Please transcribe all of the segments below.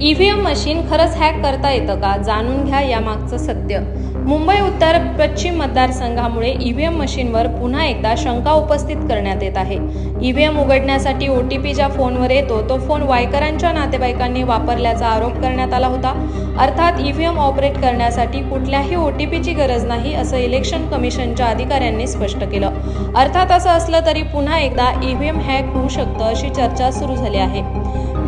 EVM machine खरंच hack करता येतं का? जाणून घ्या यामागचं सत्य. मुंबई उत्तर पश्चिम मतदारसंघामुळे ईव्हीएम मशीनवर पुन्हा एकदा शंका उपस्थित करण्यात येत आहे. ईव्हीएम उघडण्यासाठी ओ टी पी ज्या फोनवर येतो तो फोन वायकरांच्या नातेवाईकांनी वापरल्याचा आरोप करण्यात आला होता. अर्थात ईव्हीएम ऑपरेट करण्यासाठी कुठल्याही ओ टी पीची गरज नाही असं इलेक्शन कमिशनच्या अधिकाऱ्यांनी स्पष्ट केलं. अर्थात असं असलं तरी पुन्हा एकदा ईव्हीएम हॅक होऊ शकतं अशी चर्चा सुरू झाली आहे.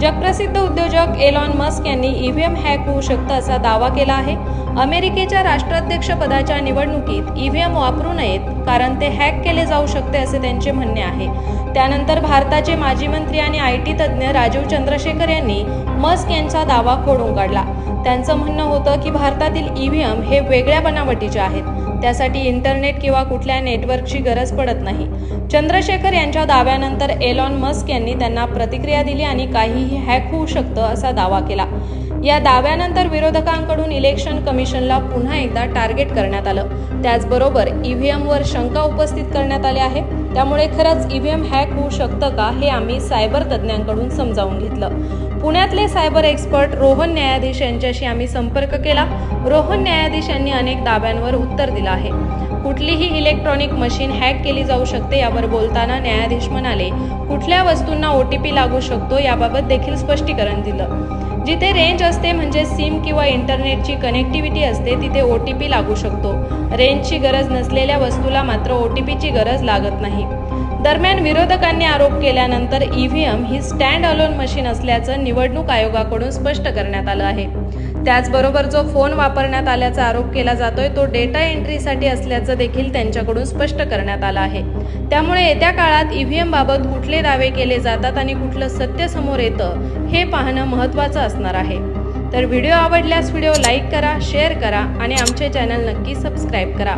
जगप्रसिद्ध उद्योजक एलॉन मस्क यांनी ईव्हीएम हॅक होऊ शकतं असा दावा केला आहे. अमेरिकेच्या राष्ट्राध्यक्षपदाच्या निवडणुकीत ईव्हीएम वापरू नयेत. कारण ते हॅक केले जाऊ शकते असे त्यांचे म्हणणे आहे. त्यानंतर भारताचे माजी मंत्री आणि आय टी तज्ज्ञ राजीव चंद्रशेखर यांनी मस्क यांचा दावा खोडून काढला त्यांचं म्हणणं होतं की भारतातील ईव्हीएम हे वेगळ्या बनावटीचे आहेत. त्यासाठी इंटरनेट किंवा कुठल्या नेटवर्कची गरज पडत नाही. चंद्रशेखर यांच्या दाव्यानंतर एलॉन मस्क यांनी त्यांना प्रतिक्रिया दिली आणि काहीही हॅक होऊ शकतं असा दावा केला. या दाव्यानंतर विरोधकांकडून इलेक्शन कमिशनला पुन्हा एकदा टार्गेट करण्यात आलं. त्याचबरोबर ईव्हीएमवर शंका उपस्थित करण्यात आल्या आहे. त्यामुळे खरंच ईव्हीएम हॅक होऊ शकतं का हे आम्ही सायबर तज्ज्ञांकडून समजावून घेतलं. पुण्यातले सायबर एक्सपर्ट रोहन न्यायाधीश यांच्याशी आम्ही संपर्क केला. रोहन न्यायाधीश यांनी अनेक दाव्यांवर उत्तर दिलं आहे. कुठलीही इलेक्ट्रॉनिक मशीन हॅक केली जाऊ शकते यावर बोलताना न्यायाधीश म्हणाले कुठल्या वस्तूंना ओ टी पी लागू शकतो याबाबत देखील स्पष्टीकरण दिलं. जिथे रेंज असते म्हणजे सिम किंवा इंटरनेटची कनेक्टिव्हिटी असते तिथे ओ टी पी लागू शकतो. रेंजची गरज नसलेल्या वस्तूला मात्र ओ टी पीची गरज लागत नाही. दरम्यान विरोधकांनी आरोप केल्यानंतर ईव्हीएम ही स्टँड अलोन मशीन असल्याचं निवडणूक आयोगाकडून स्पष्ट करण्यात आलं आहे. त्याचबरोबर जो फोन वापरण्यात आल्याचा आरोप केला जातोय तो डेटा एंट्रीसाठी असल्याचं देखील त्यांच्याकडून स्पष्ट करण्यात आलं आहे. त्यामुळे येत्या काळात ईव्हीएम बाबत कुठले दावे केले जातात आणि कुठलं सत्य समोर येतं हे पाहणं महत्त्वाचं असणार आहे. तर व्हिडिओ आवडल्यास व्हिडिओ लाईक करा शेअर करा आणि आमचे चॅनल नक्की सबस्क्राईब करा.